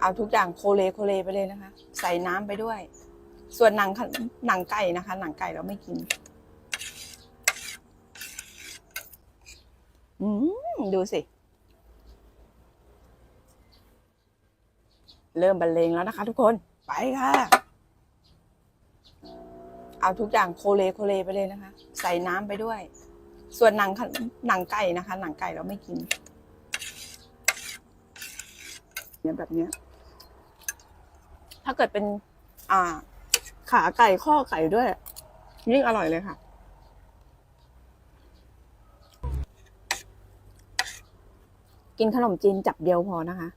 เอาทุกอย่างโคเลโคเลไปเลยนะคะ ใส่น้ำไปด้วย ส่วนหนังหนังไก่นะคะ หนังไก่เราไม่กิน อืมดูสิ เริ่มบรรเลงแล้วนะคะ ทุกคนไปค่ะ เอาทุกอย่างโคเลโคเลไปเลยนะคะ ใส่น้ำไปด้วย ส่วนหนังหนังไก่นะคะ หนังไก่เราไม่กินเนี่ยแบบเนี้ย ถ้าเกิดเป็น อ่า ขาไก่ข้อไก่ด้วย ยิ่งอร่อยเลยค่ะ กินขนมจีนจับเดียวพอนะคะ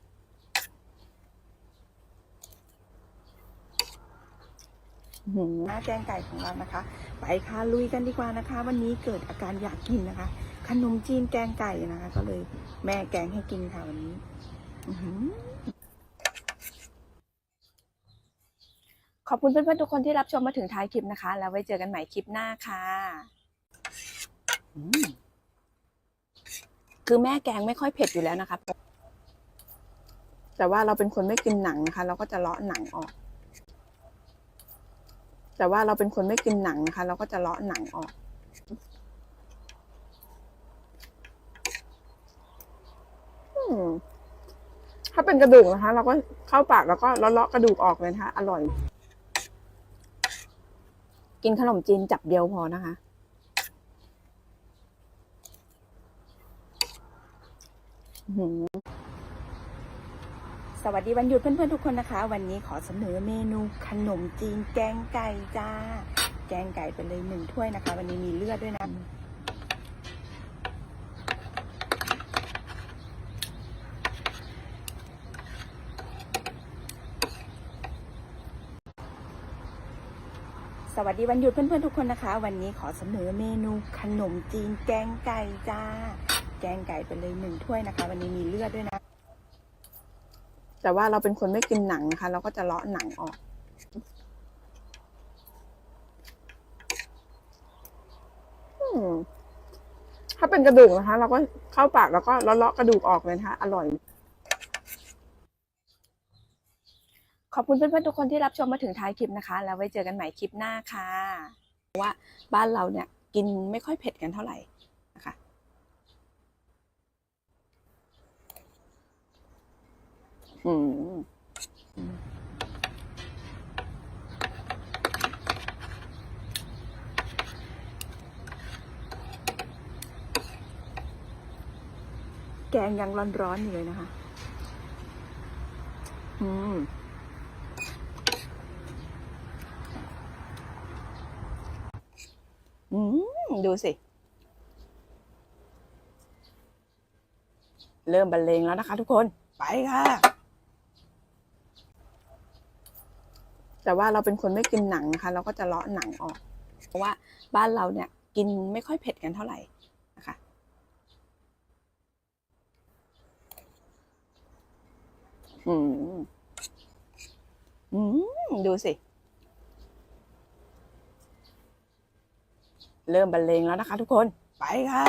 หืมหน้าแกงไก่ของเรานะคะ ไปค่ะลุยกันดีกว่านะคะ วันนี้เกิดอาการอยากกินนะคะ ขนมจีนแกงไก่นะคะ ก็เลยแม่แกงให้กินค่ะวันนี้ อื้อหือขอบคุณเพื่อนๆทุกคนที่รับชมมาถึงท้ายคลิปนะคะ แล้วไว้เจอกันใหม่คลิปหน้าค่ะ คือแม่แกงไม่ค่อยเผ็ดอยู่แล้วนะคะ แต่ว่าเราเป็นคนไม่กินหนังนะคะ เราก็จะเลาะหนังออก แต่ว่าเราเป็นคนไม่กินหนังนะคะ เราก็จะเลาะหนังออกถ้าเป็นกระดูกนะคะ เราก็เข้าปากแล้วก็เลาะๆกระดูกออกเลยนะคะ อร่อย กินขนมจีนจับเดียวพอนะคะ สวัสดีวันหยุดเพื่อนๆทุกคนนะคะ วันนี้ขอเสนอเมนูขนมจีนแกงไก่จ้า แกงไก่ไปเลยหนึ่งถ้วยนะคะ วันนี้มีเลือดด้วยนะ สวัสดีวันหยุดเพื่อนๆทุกคนนะคะ วันนี้ขอเสนอเมนูขนมจีนแกงไก่จ้า แกงไก่ไปเลยหนึ่งถ้วยนะคะ วันนี้มีเลือดด้วยนะ แต่ว่าเราเป็นคนไม่กินหนังนะคะ เราก็จะเลาะหนังออกถ้าเป็นกระดูกนะคะ เราก็เข้าปากแล้วก็เลาะๆกระดูกออกเลยนะคะ อร่อย ขอบคุณเพื่อนๆทุกคนที่รับชมมาถึงท้ายคลิปนะคะ แล้วไว้เจอกันใหม่คลิปหน้าค่ะว่าบ้านเราเนี่ยกินไม่ค่อยเผ็ดกันเท่าไหร่นะคะอืมแกงยังร้อนๆอยู่เลยนะคะ อืม อืมดูสิ เริ่มบรรเลงแล้วนะคะทุกคน ไปค่ะ แต่ว่าเราเป็นคนไม่กินหนังนะคะ เราก็จะเลาะหนังออก เพราะว่าบ้านเราเนี่ย กินไม่ค่อยเผ็ดกันเท่าไหร่นะคะอืม อืม ดูสิ เริ่มบรรเลงแล้วนะคะ ทุกคนไปค่ะ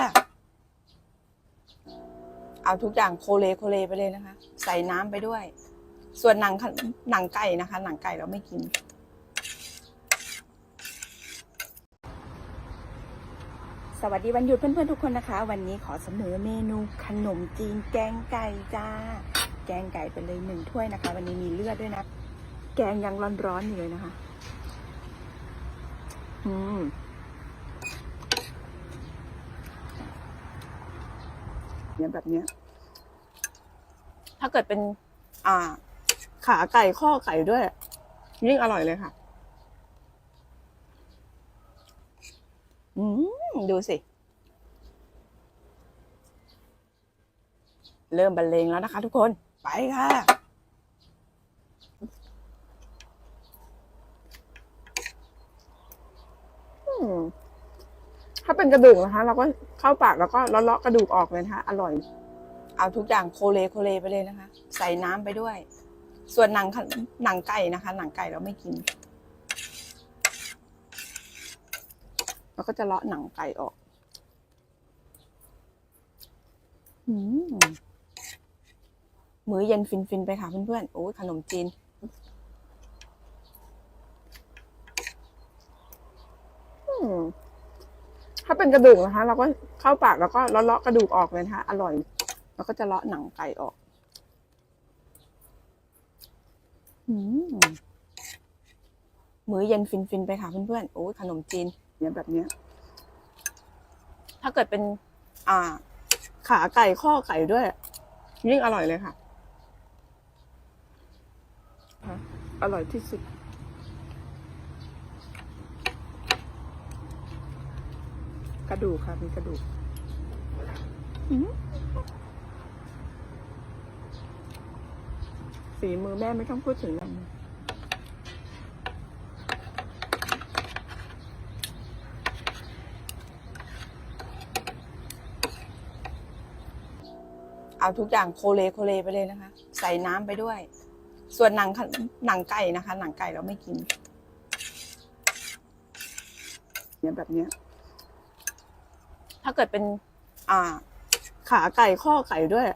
เอาทุกอย่างโคเลโคเลไปเลยนะคะ ใส่น้ำไปด้วย ส่วนหนังหนังไก่นะคะ หนังไก่เราไม่กินสวัสดีวันหยุดเพื่อนๆทุกคนนะคะ วันนี้ขอเสนอเมนูขนมจีนแกงไก่จ้า แกงไก่ไปเลยหนึ่งถ้วยนะคะ วันนี้มีเลือดด้วยนะ แกงยังร้อนๆอยู่เลยนะคะ อืม เนี่ยแบบเนี้ย ถ้าเกิดเป็น อ่า ขาไก่ข้อไก่ด้วย ยิ่งอร่อยเลยค่ะ อืมดูสิ เริ่มบรรเลงแล้วนะคะทุกคน ไปค่ะอืม ถ้าเป็นกระดูกนะคะ เราก็เข้าปากแล้วก็เลาะๆกระดูกออกเลยนะคะ อร่อย เอาทุกอย่างโคเลโคเลไปเลยนะคะ ใส่น้ำไปด้วย ส่วนหนังหนังไก่นะคะ หนังไก่เราไม่กินแล้วก็จะเลาะหนังไก่ออกอืมมือเย็นฟินๆไปค่ะเพื่อนๆโอ้ยขนมจีน อืมถ้า เป็นกระดูกนะคะ เราก็เข้าปากแล้วก็เลาะๆกระดูกออกเลยนะคะ อร่อย แล้วก็จะเลาะหนังไก่ออกมื้อเย็นฟินๆไปค่ะเพื่อนๆโอ้ยขนมจีนเนี่ยแบบเนี้ย ถ้าเกิดเป็น อ่า ขาไก่ข้อไก่ด้วยยิ่งอร่อยเลยค่ะ อร่อยที่สุด ระดูกค่ะ มีกระดูกอื้อหือฝีมือแม่ไม่ต้องพูดถึงเลยเอาทุกอย่างโคเลโคเลไปเลยนะคะ ใส่น้ำไปด้วย ส่วนหนังหนังไก่นะคะ หนังไก่เราไม่กินเนี่ยแบบเนี้ย ถ้าเกิดเป็น อ่า ขาไก่ข้อไก่ด้วย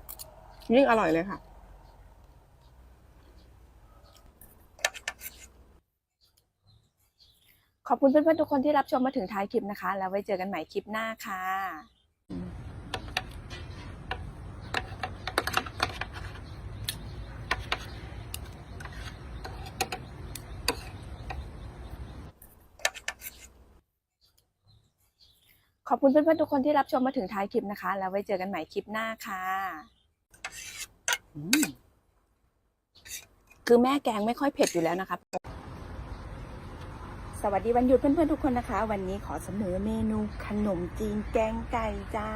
ยิ่งอร่อยเลยค่ะ ขอบคุณเพื่อนๆทุกคนที่รับชมมาถึงท้ายคลิปนะคะ แล้วไว้เจอกันใหม่คลิปหน้าค่ะ ขอบคุณเพื่อนๆทุกคนที่รับชมมาถึงท้ายคลิปนะคะ แล้วไว้เจอกันใหม่คลิปหน้าค่ะอืมคือแม่แกงไม่ค่อยเผ็ดอยู่แล้วนะคะสวัสดีวันหยุดเพื่อนๆทุกคนนะคะ วันนี้ขอเสนอเมนูขนมจีนแกงไก่จ้า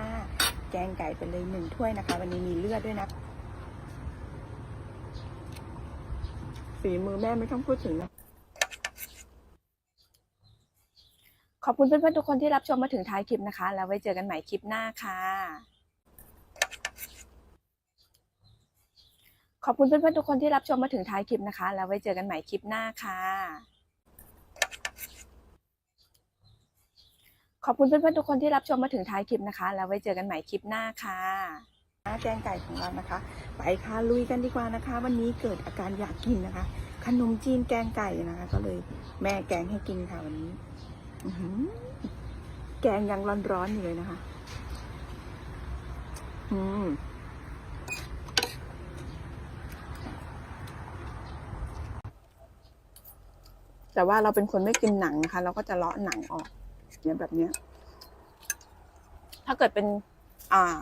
แกงไก่ไปเลยหนึ่งถ้วยนะคะ วันนี้มีเลือดด้วยนะฝีมือแม่ไม่ต้องพูดถึงนะ ขอบคุณเพื่อนๆทุกคนที่รับชมมาถึงท้ายคลิปนะคะ แล้วไว้เจอกันใหม่คลิปหน้าค่ะ ขอบคุณเพื่อนๆทุกคนที่รับชมมาถึงท้ายคลิปนะคะ แล้วไว้เจอกันใหม่คลิปหน้าค่ะ ขอบคุณเพื่อนๆทุกคนที่รับชมมาถึงท้ายคลิปนะคะ แล้วไว้เจอกันใหม่คลิปหน้าค่ะแกงไก่ของเรานะคะ ไปค่ะลุยกันดีกว่านะคะ วันนี้เกิดอาการอยากกินนะคะ ขนมจีนแกงไก่นะคะ ก็เลยแม่แกงให้กินค่ะวันนี้ แกงยังร้อนๆอยู่เลยนะคะ อืมแต่ว่าเราเป็นคนไม่กินหนังนะคะ เราก็จะเลาะหนังออกเนี่ยแบบเนี้ย ถ้าเกิดเป็น อ่า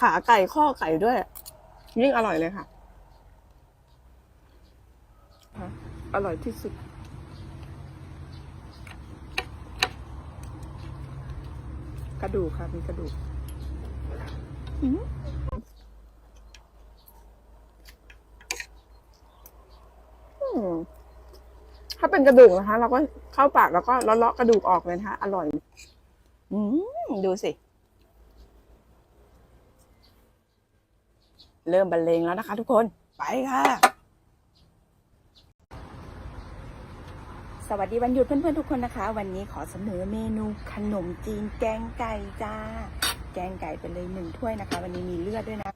ขาไก่ข้อไก่ด้วย ยิ่งอร่อยเลยค่ะค่ะอร่อยที่สุด กระดูกค่ะมีกระดูกถ้าเป็นกระดูกนะคะ เราก็เข้าปากแล้วก็เลาะๆกระดูกออกเลยนะคะอร่อย อืมดูสิ เริ่มบรรเลงแล้วนะคะทุกคน ไปค่ะ สวัสดีวันหยุดเพื่อนๆทุกคนนะคะ วันนี้ขอเสนอเมนูขนมจีนแกงไก่จ้า แกงไก่ไปเลยหนึ่งถ้วยนะคะ วันนี้มีเลือดด้วยนะ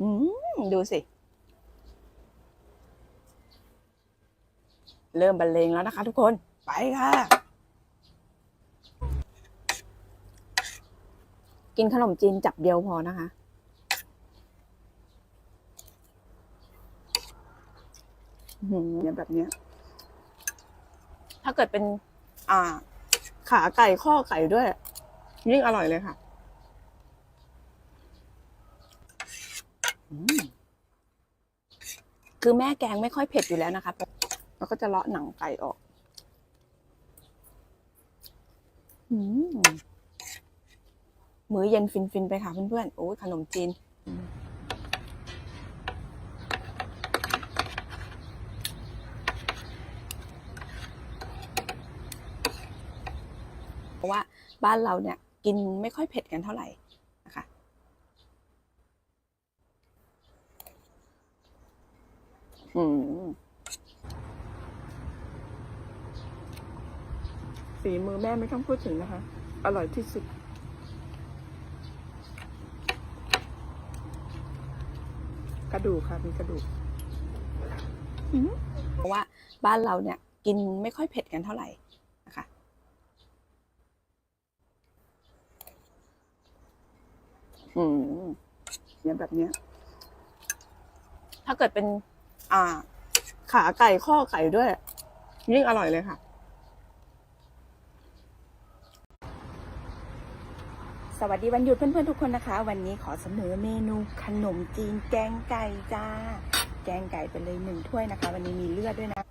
อืมดูสิ เริ่มบรรเลงแล้วนะคะทุกคนไปค่ะ กินขนมจีนจับเดียวพอนะคะเนี่ยแบบเนี้ย ถ้าเกิดเป็น อ่า ขาไก่ข้อไก่ด้วย ยิ่งอร่อยเลยค่ะคือแม่แกงไม่ค่อยเผ็ดอยู่แล้วนะคะแล้วก็จะเลาะหนังไก่ออกอมมื้อเย็นฟินๆไปค่ะเพื่อนๆโอ้ยขนมจีน เพราะว่าบ้านเราเนี่ยกินไม่ค่อยเผ็ดกันเท่าไหร่นะคะอืมฝีมือแม่ไม่ต้องพูดถึงนะคะ อร่อยที่สุด กระดูกค่ะมีกระดูกอืมเพราะว่าบ้านเราเนี่ย กินไม่ค่อยเผ็ดกันเท่าไหร่นะคะ อืมเนี่ยแบบเนี้ย ถ้าเกิดเป็น อ่า ขาไก่ข้อไก่ด้วยยิ่งอร่อยเลยค่ะ สวัสดีวันหยุดเพื่อนๆทุกคนนะคะ วันนี้ขอเสนอเมนูขนมจีนแกงไก่จ้า แกงไก่ไปเลยหนึ่งถ้วยนะคะ วันนี้มีเลือดด้วยนะ